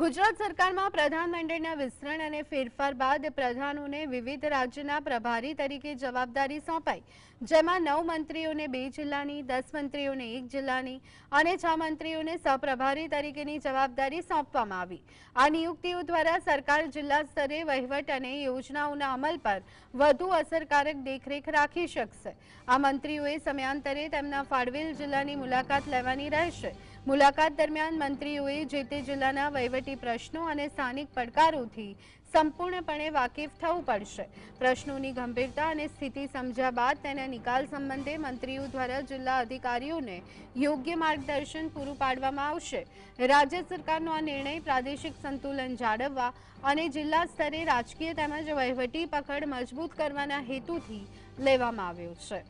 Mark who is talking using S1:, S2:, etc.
S1: ગુજરાત સરકારમાં પ્રધાનમંત્રીના વિસ્તરણ અને ફેરફાર બાદ પ્રધાનોને વિવિધ રાજ્યના પ્રભારી તરીકે જવાબદારી સોંપાઈ, જેમાં નવ મંત્રીઓને બે જિલ્લાની, દસ મંત્રીઓને એક જિલ્લાની અને છ મંત્રીઓને સહપ્રભારી તરીકેની જવાબદારી સોંપવામાં આવી. આ નિયુક્તિઓ દ્વારા સરકાર જિલ્લા સ્તરે વહીવટ અને યોજનાઓના અમલ પર વધુ અસરકારક દેખરેખ રાખી શકશે. આ મંત્રીઓએ સમયાંતરે તેમના ફાળવેલ જિલ્લાની મુલાકાત લેવાની રહેશે. મુલાકાત દરમિયાન મંત્રીઓએ જે તે જિલ્લાના વહીવટી પ્રશ્નો અને સ્થાનિક પડકારોથી સંપૂર્ણપણે વાકેફ થવું પડશે. પ્રશ્નોની ગંભીરતા અને સ્થિતિ સમજ્યા બાદ તેના નિકાલ સંબંધે મંત્રીઓ દ્વારા જિલ્લા અધિકારીઓને યોગ્ય માર્ગદર્શન પૂરું પાડવામાં આવશે. રાજ્ય સરકારનો આ નિર્ણય પ્રાદેશિક સંતુલન જાળવવા અને જિલ્લા સ્તરે રાજકીય તેમજ વહીવટી પકડ મજબૂત કરવાના હેતુથી લેવામાં આવ્યો છે.